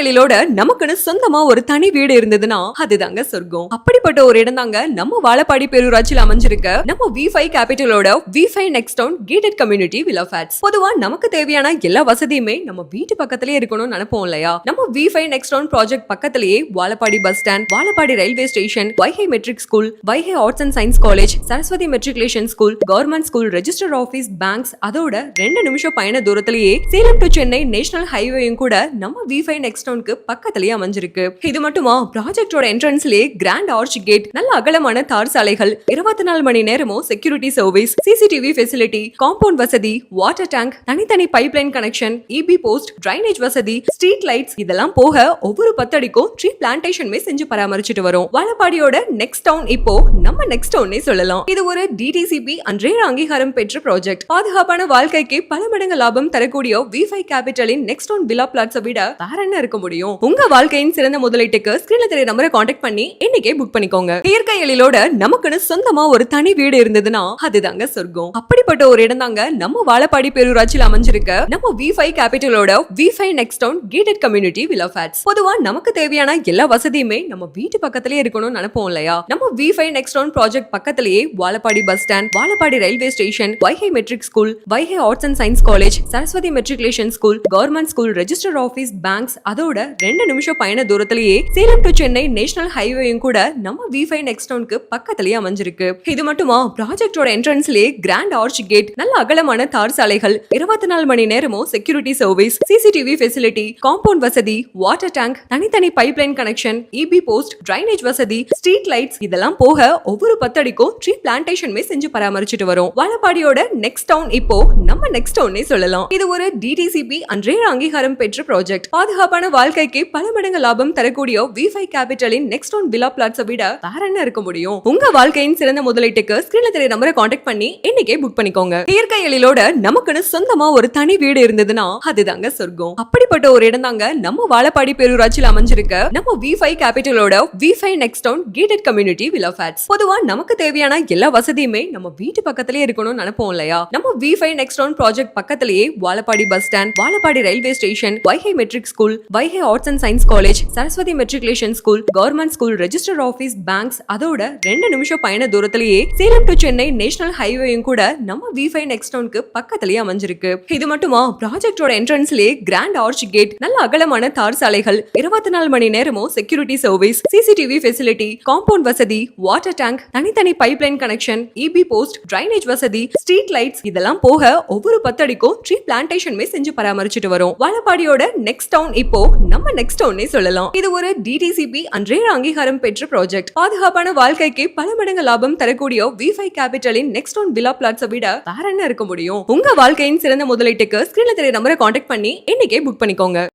எழிலோட நமக்குன்னு சொந்தமா ஒரு தனி வீடு இருந்ததுன்னா அதுதாங்க சொர்க்கம். அப்படிப்பட்ட ஒரு இடம் தாங்க நம்ம வாழப்பாடி பேரூராட்சியில் அமைஞ்சிருக்க நம்ம V five கேபிட்டலோட V five next town gated community villa flats பொதுவா நமக்கு தேவையான எல்லா வசதியுமே நம்ம வீட்டு பக்கத்திலே இருக்கணும்னு நினைப்போம் இல்லையா? நம்ம V five next town project பக்கத்திலேயே Vazhapadi bus stand Vazhapadi railway station Vaigai matric school Vaigai arts and science college Saraswathi matriculation school government school register office banks அதோட ரெண்டு நிமிஷம் பயண தூரத்திலேயே சேலம் டு சென்னை நேஷனல் ஹைவேயும் கூட நம்ம வி ஃபைவ் நெக்ஸ்ட் டவுனுக்கு பக்கத்திலேயே அமைஞ்சிருக்கு. இது மட்டுமா? ப்ராஜெக்டோட என்ட்ரன்ஸ்லயே கிராண்ட் ஆர்ச் கேட் நல்ல அகலமான தார் சாலைகள் இருபத்தி நாலு மணி நேரமும் security service CCTV facility compound வசதி வாட்டர் டேங்க் தனித்தனி pipe line connection EB post drainage வசதி ஸ்ட்ரீட் லைட்ஸ் இதெல்லாம் போக ஒவ்வொரு பத்தடிக்கும் ட்ரீ பிளான்டேஷனுமே செஞ்சு பராமரிச்சுட்டு வரும். வாழப்பாடியோட நெக்ஸ்ட் டவுன் இப்போ நம்ம நெக்ஸ்ட் டவுன்னே சொல்லலாம். இது ஒரு டிடிசிபி அன்றைய அங்கீகாரம் பெற்ற ப்ராஜெக்ட் பாதுகாப்பான வாழ்க்கைக்கு பல மடங்கு லாபம் தரக்கூடிய வி ஃபைவ் கேபிட்டலின் நெக்ஸ்ட் டவுன் வில்லா பிளாட்ஸை விட வேற என்ன இருக்கும்? முடியும். உங்க வாழ்க்கையின் சிறந்த முதலீட்டுக்கு ஸ்கிரீன்ல தெரிய நம்பரை காண்டாக்ட் பண்ணி இன்னைக்கே புக் பண்ணிக்கோங்க. இயற்கை எழிலோட நமக்குன்னு சொந்தமா ஒரு தனி வீடு இருந்ததுன்னா அதுதாங்க சொர்க்கம். அப்படிப்பட்ட ஒரு இடம் தாங்க நம்ம வாழப்பாடி பேரூராட்சியில் அமைஞ்சிருக்க நம்ம V five கேபிட்டலோட V five next town gated community villa flats பொதுவா நமக்கு தேவையான எல்லா வசதியுமே நம்ம வீட்டு பக்கத்திலேயே இருக்கணும்னு நினைப்போம் இல்லையா? நம்ம V five next town project பக்கத்திலேயே Vazhapadi bus stand Vazhapadi railway station Vaigai matric school Vaigai arts and science college Saraswathi matriculation school government school register office banks அதோட ரெண்டு நிமிஷம் பயண தூரத்திலேயே சேலம் டு சென்னை நேஷனல் ஹைவேயும் கூட நம்ம வி ஃபைவ் நெக்ஸ்ட் டவுனுக்கு பக்கத்திலேயே அமைஞ்சிருக்கு. இது மட்டுமா? ப்ராஜெக்டோட என்ட்ரன்ஸ்லயே கிராண்ட் ஆர்ச் கேட் நல்ல அகலமான தார் சாலைகள் இருபத்தி நாலு மணி நேரமும் security service CCTV facility compound வசதி வாட்டர் டேங்க் தனித்தனி pipe line connection EB post drainage வசதி ஸ்ட்ரீட் லைட்ஸ் இதெல்லாம் போக ஒவ்வொரு பத்தடிக்கும் ட்ரீ பிளான்டேஷனுமே செஞ்சு பராமரிச்சுட்டு வரும். வாழப்பாடியோட நெக்ஸ்ட் டவுன் இப்போ நம்ம நெக்ஸ்ட் டவுன்னே சொல்லலாம். இது ஒரு டிடிசிபி அன்றைய அங்கீகாரம் பெற்ற ப்ராஜெக்ட் பாதுகாப்பான வாழ்க்கைக்கு பல மடங்கு லாபம் தரக்கூடிய வி ஃபைவ் கேபிட்டலின் நெக்ஸ்ட் டவுன் விலா பிளாட்ஸை விட வேற என்ன இருக்க முடியும்? உங்க வாழ்க்கையின் சிறந்த முதலீட்டுக்கு ஸ்கிரீன்ல தெரிய நம்பரை காண்டாக்ட் பண்ணி இன்னைக்கே புக் பண்ணிக்கோங்க. இயற்கை எழிலோட நமக்குன்னு சொந்தமா ஒரு தனி வீடு இருந்ததுன்னா அதுதாங்க சொர்க்கம். அப்படிப்பட்ட ஒரு இடம் தாங்க நம்ம வாழப்பாடி பேரூராட்சியில் அமைஞ்சிருக்க நம்ம V five கேபிட்டலோட V five next town gated community villa flats பொதுவா நமக்கு தேவையான எல்லா வசதியுமே நம்ம வீட்டு பக்கத்திலே இருக்கணும்னு நினைப்போம் இல்லையா? நம்ம V five next town project பக்கத்திலேயே Vazhapadi bus stand Vazhapadi railway station Vaigai matric school Vaigai arts and science college Saraswathi matriculation school government school register office banks அதோட ரெண்டு நிமிஷம் பயண தூரத்திலேயே சேலம் டு சென்னை நேஷனல் ஹைவேயும் கூட நம்ம வி ஃபைவ் நெக்ஸ்ட் டவுனுக்கு பக்கத்திலேயே அமைஞ்சிருக்கு. இது மட்டுமா? ப்ராஜெக்டோட என்ட்ரன்ஸ்லேயே கிராண்ட் ஆர்ச் கேட் நல்ல அகலமான தார் சாலைகள் இருபத்தி நாலு மணி நேரமும் security service CCTV facility compound வசதி வாட்டர் டேங்க் தனித்தனி pipe line connection EB post drainage வசதி ஸ்ட்ரீட் லைட்ஸ் இதெல்லாம் போக ஒவ்வொரு பத்தடிக்கும் ட்ரீ பிளான்டேஷனுமே செஞ்சு பராமரிச்சுட்டு வரும். வாழப்பாடியோட நெக்ஸ்ட் டவுன் இப்போ நம்ம நெக்ஸ்ட் ஒன்னே சொல்லலாம். இது ஒரு டிடிசிபி அன்றைய அங்கீகாரம் பெற்ற ப்ராஜெக்ட் பாதுகாப்பான வாழ்க்கைக்கு பல மடங்கு லாபம் தரக்கூடிய வி கேபிட்டலின் நெக்ஸ்ட் ஒன் விலா பிளாட்ஸை விட வேற என்ன இருக்க முடியும்? உங்க வாழ்க்கையின் சிறந்த முதலீட்டுக்கு ஸ்கிரீன்ல தெரிய நம்பரை காண்டாக்ட் பண்ணி இன்னைக்கே புக் பண்ணிக்கோங்க.